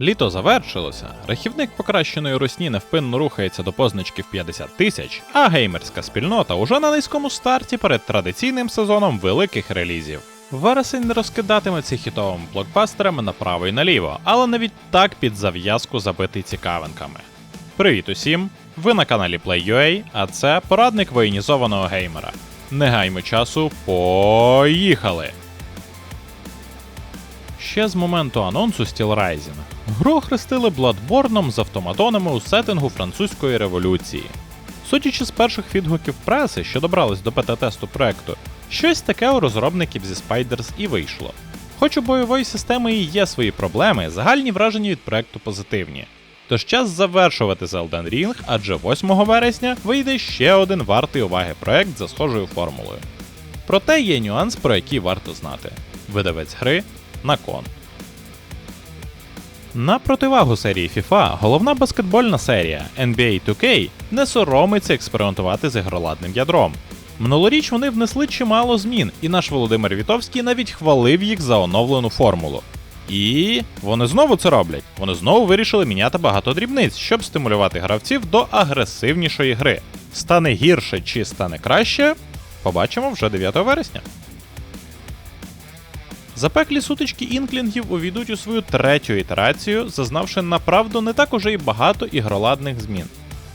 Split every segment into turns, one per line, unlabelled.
Літо завершилося, рахівник покращеної русні невпинно рухається до позначки в 50 тисяч, а геймерська спільнота уже на низькому старті перед традиційним сезоном великих релізів. Вересень не розкидатиметься хітовими блокбастерами направо і наліво, але навіть так під зав'язку забитий цікавинками. Привіт усім! Ви на каналі Play.ua, а це порадник воєнізованого геймера. Не гаймо часу, поїхали! Ще з моменту анонсу Steel Rising гру охрестили Bloodborne з автоматонами у сеттингу французької революції. Судячи з перших відгуків преси, що добрались до бета-тесту проекту, щось таке у розробників зі Spiders і вийшло. Хоч у бойової системи і є свої проблеми, загальні враження від проекту позитивні. Тож час завершувати Elden Ring, адже 8 вересня вийде ще один вартий уваги проект за схожою формулою. Проте є нюанс, про який варто знати. Видавець гри Након. На противагу серії FIFA, головна баскетбольна серія NBA 2K не соромиться експериментувати з ігроладним ядром. Минулоріч вони внесли чимало змін, і наш Володимир Вітовський навіть хвалив їх за оновлену формулу. І вони знову це роблять. Вони знову вирішили міняти багато дрібниць, щоб стимулювати гравців до агресивнішої гри. Стане гірше чи стане краще, побачимо вже 9 вересня. Запеклі сутички інклінгів увійдуть у свою третю ітерацію, зазнавши направду не так уже й багато ігроладних змін.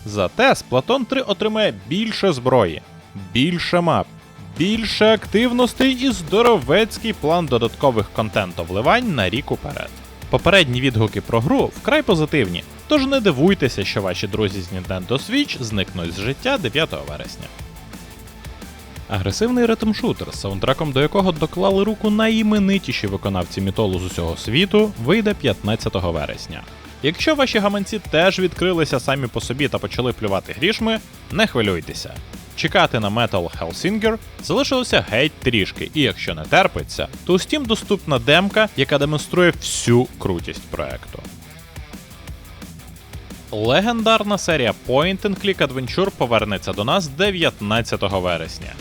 Зате Splatoon 3 отримає більше зброї, більше мап, більше активностей і здоровецький план додаткових контентовливань на рік уперед. Попередні відгуки про гру вкрай позитивні, тож не дивуйтеся, що ваші друзі з Nintendo Switch зникнуть з життя 9 вересня. Агресивний ритм-шутер, саундтреком до якого доклали руку найіменитіші виконавці мітолу з усього світу, вийде 15 вересня. Якщо ваші гаманці теж відкрилися самі по собі та почали плювати грішми, не хвилюйтеся. Чекати на Metal Hellsinger залишилося геть трішки, і якщо не терпиться, то у Steam доступна демка, яка демонструє всю крутість проекту. Легендарна серія Point and Click Adventure повернеться до нас 19 вересня.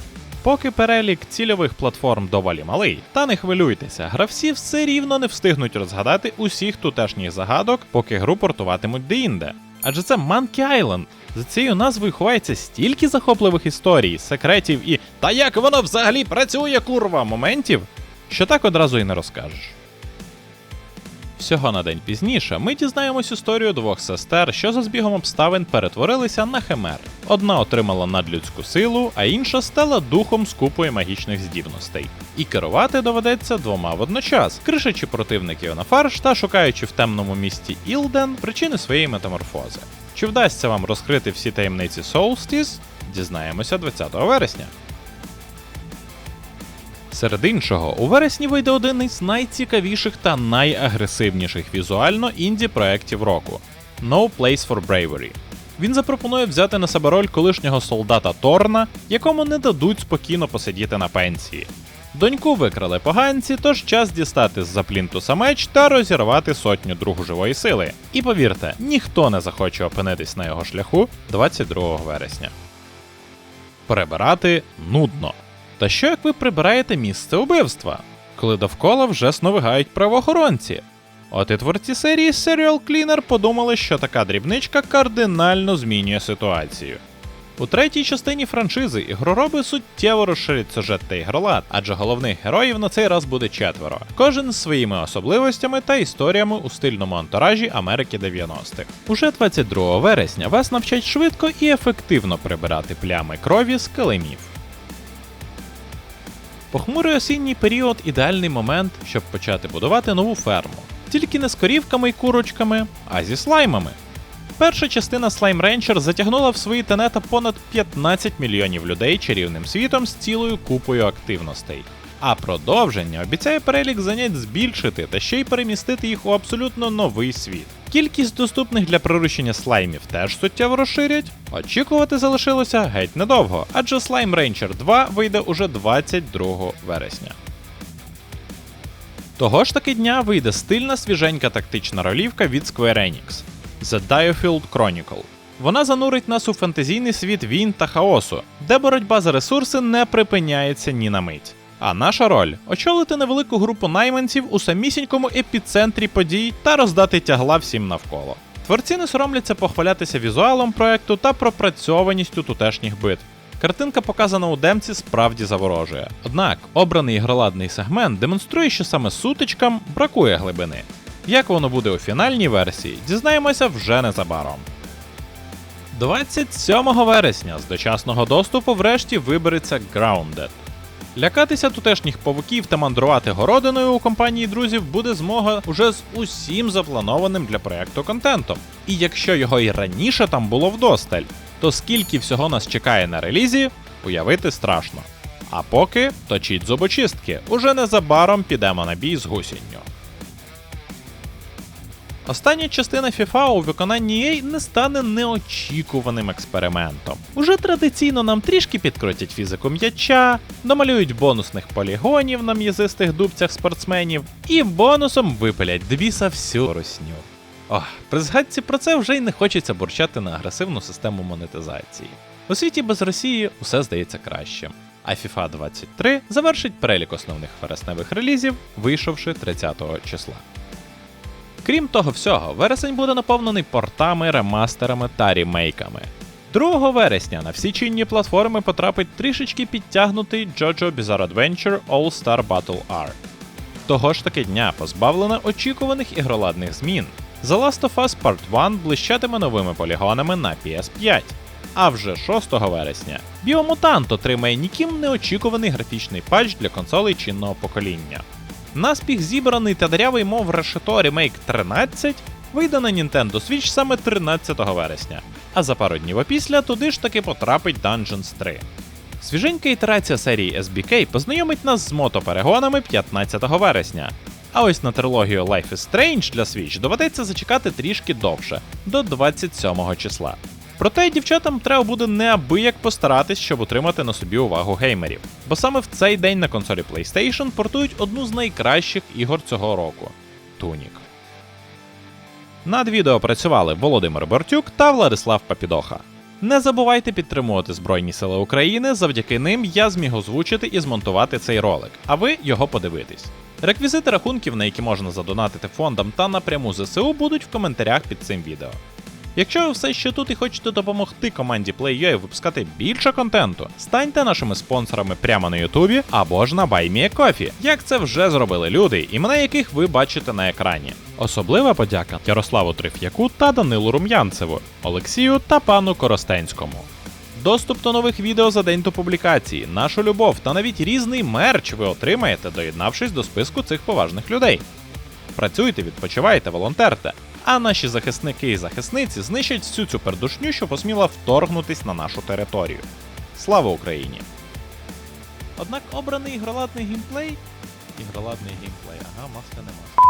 Поки перелік цільових платформ доволі малий, та не хвилюйтеся, гравці все рівно не встигнуть розгадати усіх тутешніх загадок, поки гру портуватимуть деінде. Адже це Monkey Island. За цією назвою ховається стільки захопливих історій, секретів і та як воно взагалі працює, курва, моментів, що так одразу і не розкажеш. Всього на день пізніше ми дізнаємось історію двох сестер, що за збігом обставин перетворилися на химер. Одна отримала надлюдську силу, а інша стала духом з магічних здібностей. І керувати доведеться двома водночас, кришачи противників на фарш та шукаючи в темному місті Ілден причини своєї метаморфози. Чи вдасться вам розкрити всі таємниці Solstice? Дізнаємося 20 вересня. Серед іншого, у вересні вийде один із найцікавіших та найагресивніших візуально інді проєктів року No Place for Bravery. Він запропонує взяти на себе роль колишнього солдата Торна, якому не дадуть спокійно посидіти на пенсії. Доньку викрали поганці, тож час дістати з-за плінтуса меч та розірвати сотню другу живої сили. І повірте, ніхто не захоче опинитись на його шляху 22 вересня. Прибирати нудно. Та що як ви прибираєте місце убивства, коли довкола вже сновигають правоохоронці? От і творці серії Serial Cleaner подумали, що така дрібничка кардинально змінює ситуацію. У третій частині франшизи ігророби суттєво розширять сюжет та ігролад, адже головних героїв на цей раз буде четверо, кожен з своїми особливостями та історіями у стильному антуражі Америки 90-х. Уже 22 вересня вас навчать швидко і ефективно прибирати плями крові з килимів. Похмурий осінній період ідеальний момент, щоб почати будувати нову ферму. Тільки не з корівками й курочками, а зі слаймами. Перша частина Slime Rancher затягнула в свої тенета понад 15 мільйонів людей чарівним світом з цілою купою активностей. А продовження обіцяє перелік занять збільшити та ще й перемістити їх у абсолютно новий світ. Кількість доступних для приручення слаймів теж суттєво розширять. Очікувати залишилося геть недовго, адже Slime Rancher 2 вийде уже 22 вересня. Того ж таки дня вийде стильна свіженька тактична ролівка від Square Enix The Diofield Chronicle. Вона занурить нас у фентезійний світ війн та хаосу, де боротьба за ресурси не припиняється ні на мить. А наша роль очолити невелику групу найманців у самісінькому епіцентрі подій та роздати тягла всім навколо. Творці не соромляться похвалятися візуалом проекту та пропрацьованістю тутешніх битв. Картинка, показана у демці, справді заворожує. Однак обраний ігроладний сегмент демонструє, що саме сутичкам бракує глибини. Як воно буде у фінальній версії, дізнаємося вже незабаром. 27 вересня з дочасного доступу врешті вибереться Grounded. Лякатися тутешніх павуків та мандрувати городиною у компанії друзів буде змога уже з усім запланованим для проекту контентом. І якщо його і раніше там було вдосталь, то скільки всього нас чекає на релізі, уявити страшно. А поки точіть зубочистки, уже незабаром підемо на бій з гусінню. Остання частина FIFA у виконанні EA не стане неочікуваним експериментом. Уже традиційно нам трішки підкрутять фізику м'яча, домалюють бонусних полігонів на м'язистих дубцях спортсменів і бонусом випилять двіса всю русню. Ох, при згадці про це вже й не хочеться бурчати на агресивну систему монетизації. У світі без Росії усе здається кращим. А FIFA 23 завершить перелік основних вересневих релізів, вийшовши 30 числа. Крім того всього, вересень буде наповнений портами, ремастерами та рімейками. 2 вересня на всі чинні платформи потрапить трішечки підтягнутий JoJo Bizarre Adventure All-Star Battle R. Того ж таки дня позбавлена очікуваних ігроладних змін. The Last of Us Part 1 блищатиме новими полігонами на PS5. А вже 6 вересня Biomutant отримає ніким неочікуваний графічний патч для консолей чинного покоління. Наспіх зібраний та дарявий мов решето ремейк 13 вийде на Nintendo Switch саме 13 вересня, а за пару днів опісля туди ж таки потрапить Dungeons 3. Свіженька ітерація серії SBK познайомить нас з мотоперегонами 15 вересня. А ось на трилогію Life is Strange для Switch доведеться зачекати трішки довше, до 27 числа. Проте дівчатам треба буде неабияк постаратись, щоб утримати на собі увагу геймерів. Бо саме в цей день на консолі PlayStation портують одну з найкращих ігор цього року Тунік. Над відео працювали Володимир Бортюк та Владислав Папідоха. Не забувайте підтримувати Збройні Сили України, завдяки ним я зміг озвучити і змонтувати цей ролик, а ви його подивитесь. Реквізити рахунків, на які можна задонатити фондам та напряму ЗСУ, будуть в коментарях під цим відео. Якщо ви все ще тут і хочете допомогти команді PlayUA випускати більше контенту, станьте нашими спонсорами прямо на Ютубі або ж на BuyMeACoffee, як це вже зробили люди, імена яких ви бачите на екрані. Особлива подяка Ярославу Триф'яку та Данилу Рум'янцеву, Олексію та пану Коростенському. Доступ до нових відео за день до публікації, нашу любов та навіть різний мерч ви отримаєте, доєднавшись до списку цих поважних людей. Працюйте, відпочивайте, волонтерте. А наші захисники і захисниці знищать всю цю пердушню, що посміла вторгнутись на нашу територію. Слава Україні! Однак обраний ігроладний геймплей. Ігроладний геймплей, ага, маска нема.